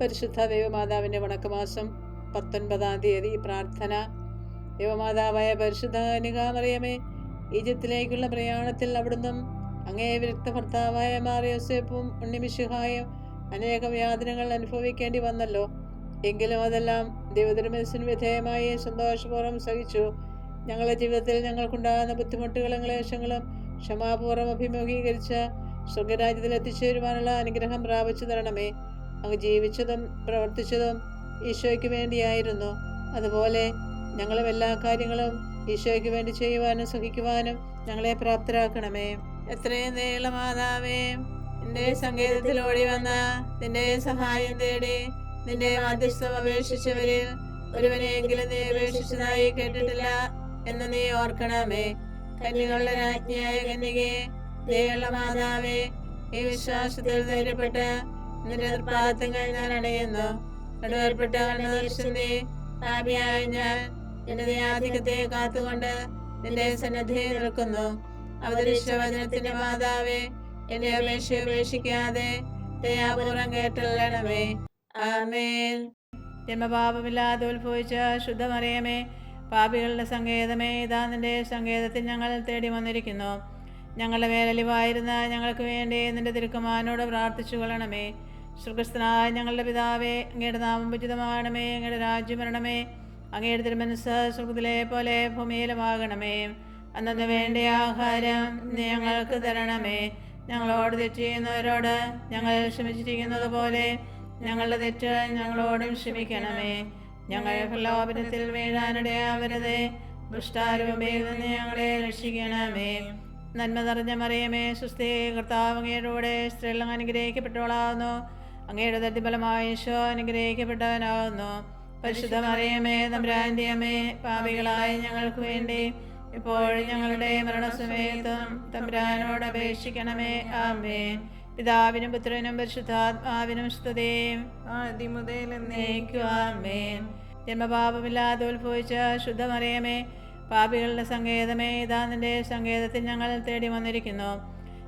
പരിശുദ്ധ ദൈവമാതാവിന്റെ വണക്കമാസം പത്തൊൻപതാം തീയതി പ്രാർത്ഥന. ദൈവമാതാവായ പരിശുദ്ധ കനികാമറിയമേ ഈജിപ്തിലേക്കുള്ള പ്രയാണത്തിൽ അവിടുന്നും അങ്ങേ വിരക്ത ഭർത്താവായ മാറിയോസേപ്പും ഉണ്ണിമിശുഹായും അനേകം യാതനകൾ അനുഭവിക്കേണ്ടി വന്നല്ലോ. എങ്കിലും അതെല്ലാം ദൈവതിരുമനസ്സിന് വിധേയമായി സന്തോഷപൂർവം സഹിച്ചു. ഞങ്ങളുടെ ജീവിതത്തിൽ ഞങ്ങൾക്കുണ്ടാകുന്ന ബുദ്ധിമുട്ടുകളും ക്ലേശങ്ങളും ക്ഷമാപൂർവം അഭിമുഖീകരിച്ച് സ്വർഗരാജ്യത്തിൽ എത്തിച്ചേരുവാനുള്ള അനുഗ്രഹം പ്രാപിച്ചു തരണമേ. അങ്ങ് ജീവിച്ചതും പ്രവർത്തിച്ചതും ഈശോയ്ക്ക് വേണ്ടിയായിരുന്നു. അതുപോലെ ഞങ്ങളും എല്ലാ കാര്യങ്ങളും ഈശോയ്ക്ക് വേണ്ടി ചെയ്യുവാനും സുഖിക്കുവാനും ഞങ്ങളെ പ്രാപ്തരാക്കണമേ. എത്രയും നീളമാതാവേ നിന്റെ സങ്കേതത്തിൽ വന്ന നിന്റെ സഹായം തേടി നിന്റെ മധ്യസ്ഥം അപേക്ഷിച്ചവരിൽ ഒരുവനെയെങ്കിലും നീ അപേക്ഷിച്ചതായി കേട്ടിട്ടില്ല എന്ന് നീ ഓർക്കണമേ. കന്യകളുടെ രാജ്ഞിയായ കന്യകയെ ദയുള്ള മാതാവേ ഈ വിശ്വാസത്തിൽ ധൈര്യപ്പെട്ട് നിന്റെ പാദത്തങ്ങൾ ഞാൻ അണയുന്നു. നടുവേർപ്പെട്ട കണ്ണദർശനെ പാപിയായ ഞാൻ എന്റെ ദയാധികത്തെ കാത്തുകൊണ്ട് നിന്റെ സന്നദ്ധയെ നിൽക്കുന്നു. അവതരിച്ച വചനത്തിന്റെ മാതാവേ എന്റെ അപേക്ഷ ഉപേക്ഷിക്കാതെ ദയാപൂർവം കേട്ടല്ലണമേ. ആമേൻ. ജന്മപാപമില്ലാതെ ഉത്ഭവിച്ച ശുദ്ധമറിയമേ പാപികളുടെ സങ്കേതമേ ഇതാ നിന്റെ സങ്കേതത്തിൽ ഞങ്ങൾ തേടി വന്നിരിക്കുന്നു. ഞങ്ങളുടെ മേലലിവായിരുന്ന ഞങ്ങൾക്ക് വേണ്ടി നിന്റെ തിരുക്കുമാനോട് പ്രാർത്ഥിച്ചു കൊള്ളണമേ സുഖസ്ഥനായ ഞങ്ങളുടെ പിതാവേ അങ്ങയുടെ നാമം ഉചിതമാകണമേ അങ്ങയുടെ രാജ്യം വരണമേ അങ്ങയുടെ തിരുമനസ് സുഹൃത്തിലെ പോലെ ഭൂമിയിലുമാകണമേ. അന്നു വേണ്ട ആഹാരം ഞങ്ങൾക്ക് തരണമേ. ഞങ്ങളോട് തെറ്റ് ചെയ്യുന്നവരോട് ഞങ്ങൾ ക്ഷമിച്ചിരിക്കുന്നത് പോലെ ഞങ്ങളുടെ തെറ്റ് ഞങ്ങളോടും ക്ഷമിക്കണമേ. ഞങ്ങൾ പ്രലോഭനത്തിൽ വീഴാനിടയാവരുതേ ദുഷ്ടാരൂപയിൽ നിന്ന് ഞങ്ങളെ രക്ഷിക്കണമേ. നന്മ നിറഞ്ഞ മറിയമേ സുസ്ഥി കർത്താവ് അങ്ങയുടെ സ്ത്രീകൾ അനുഗ്രഹിക്കപ്പെട്ടവളാകുന്നു അങ്ങയുടെ തട്ടിഫലമായ ഈശോ അനുഗ്രഹിക്കപ്പെട്ടവനാകുന്നു. പരിശുദ്ധ മറിയമേ തമ്പുരാന്റെ അമ്മേ പാപികളായ ഞങ്ങൾക്ക് വേണ്ടി ഇപ്പോഴും ഞങ്ങളുടെ മരണസമയത്തും തമ്പ്രാനോട് അപേക്ഷിക്കണമേ. ആമേ പിതാവിനും പുത്രനും പരിശുദ്ധാത്മാവിനും സ്തുതയും എന്നേക്കുവാമേ ജന്മപാപമില്ലാതെ ഉത്ഭവിച്ച ശുദ്ധമറിയമേ പാപികളുടെ സങ്കേതമേ ഇതാ നിന്റെ സങ്കേതത്തിൽ ഞങ്ങൾ തേടി വന്നിരിക്കുന്നു.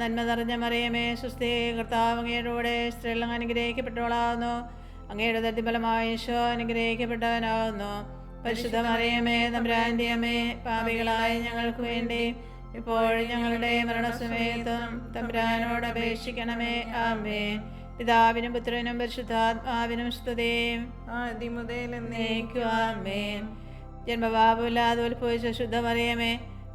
നന്മ നിറഞ്ഞ മറിയമേ സുസ്തേ കർത്താവ് അങ്ങയുടെ സ്ത്രീകൾ അനുഗ്രഹിക്കപ്പെട്ടവളാകുന്നു. അങ്ങയുടെ തട്ടിഫലമായ ഈശോ അനുഗ്രഹിക്കപ്പെട്ടവനാകുന്നു. പരിശുദ്ധ മറിയമേ തമ്പുരാന്റെ അമ്മേ പാപികളായ ഞങ്ങൾക്ക് വേണ്ടി ഇപ്പോഴും ഞങ്ങളുടെ മരണസമയത്തും തമ്പ്രാനോട് അപേക്ഷിക്കണമേ. ആമേ പിതാവിനും പുത്രനും പരിശുദ്ധാത്മാവിനും സ്തുതിയും ആദ്യമുതൽ എന്നേക്കുവാമേ ജന്മപാപമില്ലാതെ ഉത്ഭവിച്ച ശുദ്ധമറിയമേ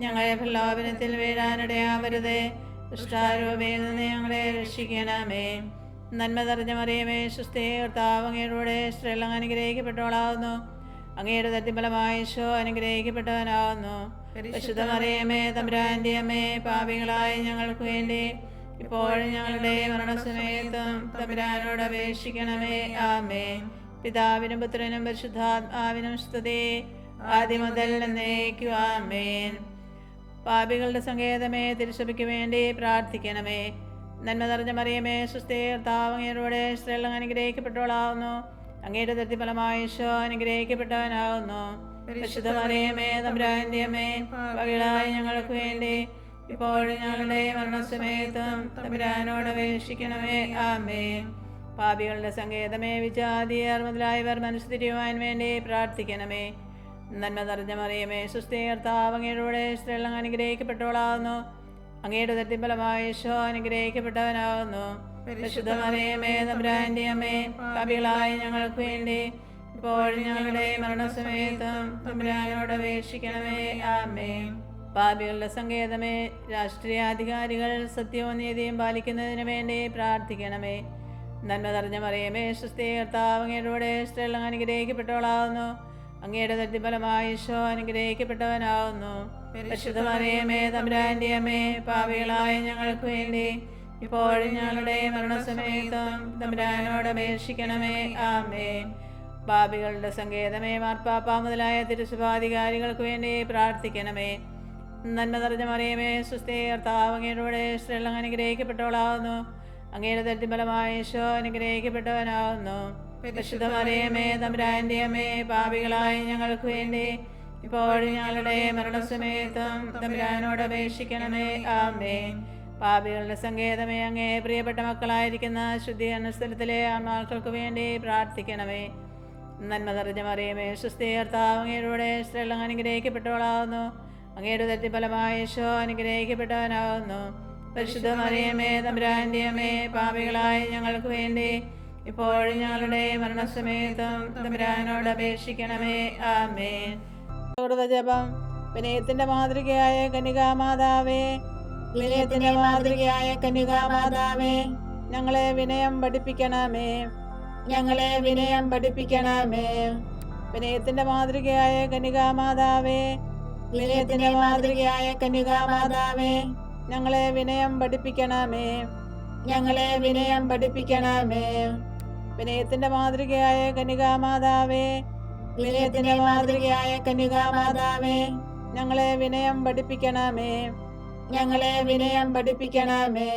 ഞങ്ങളെ പ്രലോഭനത്തിൽ വീഴാനിടയാവരുതേ ദുഷ്ടാരൂപയിൽ നിന്ന് ഞങ്ങളെ രക്ഷിക്കണമേ. നന്മ നിറഞ്ഞ മറിയമേ സുസ്ഥേ കർത്താവ് അങ്ങയുടെ സ്ത്രീകൾ അനുഗ്രഹിക്കപ്പെട്ടവളാവുന്നു. അങ്ങയുടെ തട്ടിഫലമായ ഈശോ അനുഗ്രഹിക്കപ്പെട്ടവനാവുന്നു. പരിശുദ്ധ മറിയമേ അമ്മേ പാപികളായി ഞങ്ങൾക്ക് വേണ്ടി ഇപ്പോഴും ഞങ്ങളുടെ മരണസമയത്തും തമ്പുരാനോട് അപേക്ഷിക്കണമേ. ആമേ പിതാവിനും പുത്രനും പരിശുദ്ധാത്മാവിനും സ്തുതി. ആദ്യം മുതൽ എന്നേക്കും. ആമേൻ. പാപികളുടെ സങ്കേതമേ തിരുസഭയ്ക്ക് വേണ്ടി പ്രാർത്ഥിക്കണമേ. നന്മ നിറഞ്ഞ മറിയമേ സുസ്ഥീർത്താവങ്ങയുടെ സ്ത്രീകൾ അനുഗ്രഹിക്കപ്പെട്ടവളാവുന്നു. അങ്ങയുടെ തൃപ്തിഫലമായ ഈശോ അനുഗ്രഹിക്കപ്പെട്ടവനാവുന്നു. പരിശുദ്ധ മറിയമേ തമ്പുരാന്റെ അമ്മേ ഞങ്ങൾക്ക് വേണ്ടി ഇപ്പോഴും ഞങ്ങളുടെ മരണസമയത്തും തമ്പുരാനോട് അപേക്ഷിക്കണമേ. ആമേ പാപികളുടെ സങ്കേതമേ വിജാതിയർ മുതലായവർ മനസ്സുതിരിയുവാൻ വേണ്ടി പ്രാർത്ഥിക്കണമേ. നന്മ നിറഞ്ഞ മറിയമേ സുസ്ഥീകർത്താവ് അങ്ങയുടെ സ്ത്രീകൾ അനുഗ്രഹിക്കപ്പെട്ടവളാകുന്നു. അങ്ങയുടെ തട്ടിഫലമായ ഈശോ അനുഗ്രഹിക്കപ്പെട്ടവനാകുന്നു. പരിശുദ്ധ മറിയമേ തമ്പുരാന്റെ അമ്മേ കവികളായ ഞങ്ങൾക്ക് വേണ്ടി ഇപ്പോഴും ഞങ്ങളുടെ മരണസമയത്തും തമ്പുരാനോട് അപേക്ഷിക്കണമേ. ആമേ പാപികളുടെ സങ്കേതമേ രാഷ്ട്രീയാധികാരികൾ സത്യവും നീതിയും പാലിക്കുന്നതിന് വേണ്ടി പ്രാർത്ഥിക്കണമേ. നന്മ നിറഞ്ഞ മറിയമേ സുസ്ഥീകർത്താവ് അങ്ങയുടെ സ്ത്രീകൾ അനുഗ്രഹിക്കപ്പെട്ടവളാവുന്നു അങ്ങയുടെ തട്ടിഫലമായ ഈശോ അനുഗ്രഹിക്കപ്പെട്ടവനാവുന്നു. പരിശുദ്ധമറിയമേ തമ്പുരാന്റെ അമ്മേ പാപികളായ ഞങ്ങൾക്ക് വേണ്ടി ഇപ്പോഴും ഞങ്ങളുടെ മരണസമയത്തും തമ്പുരാനോട് അപേക്ഷിക്കണമേ. ആമേ പാപികളുടെ സങ്കേതമേ മാർപ്പാപ്പ മുതലായ തിരുസഭാധികാരികൾക്ക് വേണ്ടി പ്രാർത്ഥിക്കണമേ. നന്മ നിറഞ്ഞ മറിയമേ സുസ്ഥേ കർത്താവ് അങ്ങയുടെ സ്ത്രീകൾ അനുഗ്രഹിക്കപ്പെട്ടവളാവുന്നു. അങ്ങയുടെ തട്ടിഫലമായ ഈശോ അനുഗ്രഹിക്കപ്പെട്ടവനാവുന്നു. പരിശുദ്ധ മറിയമേ തമ്പുരാന്റെ അമ്മേ പാപികളായ ഞങ്ങൾക്ക് വേണ്ടി ഇപ്പോഴും ഞങ്ങളുടെ മരണസമയത്തും തമ്പുരാനോട് അപേക്ഷിക്കണമേ. ആമേ പാപികളുടെ സങ്കേതമേ അങ്ങേ പ്രിയപ്പെട്ട മക്കളായിരിക്കുന്ന ശുദ്ധീകരണ സ്ഥലത്തിലെ ആത്മാക്കൾക്ക് വേണ്ടി പ്രാർത്ഥിക്കണമേ. നന്മ നിറഞ്ഞ മറിയമേ സുസ്ഥീകർത്താവ് അങ്ങയുടെ സ്ത്രീകൾ അനുഗ്രഹിക്കപ്പെട്ടവളാവുന്നു. അങ്ങയുടെ ഫലമായ യേശോ അനുഗ്രഹിക്കപ്പെട്ടവനാവുന്നു. പരിശുദ്ധ മറിയമേ തമ്പുരാന്റെ അമ്മേ പാപികളായ ഞങ്ങൾക്ക് വേണ്ടി ഇപ്പോഴും ഞങ്ങളുടെ മരണസമയത്തും തമ്പുരാനോട് അപേക്ഷിക്കണമേ. ആമേ ജപം. വിനയത്തിന്റെ മാതൃകയായ കനികാമാതാവേ വിനയത്തിന്റെ മാതൃകയായ കന്യകാമാതാവേ ഞങ്ങളെ വിനയം പഠിപ്പിക്കണമേ. ഞങ്ങളെ വിനയം പഠിപ്പിക്കണമേ. വിനയത്തിന്റെ മാതൃകയായ കന്യകാമാതാവേ വിനയത്തിന്റെ മാതൃകയായ കന്യകാമാതാവേ ഞങ്ങളെ വിനയം പഠിപ്പിക്കണമേ. ഞങ്ങളെ വിനയം പഠിപ്പിക്കണമേ. വിനയത്തിന്റെ മാതൃകയായ കനികാമാതാവേ വിനയത്തിന്റെ മാതൃകയായ കനികാമാതാവേ ഞങ്ങളെ വിനയം പഠിപ്പിക്കണമേ. ഞങ്ങളെ വിനയം പഠിപ്പിക്കണമേ.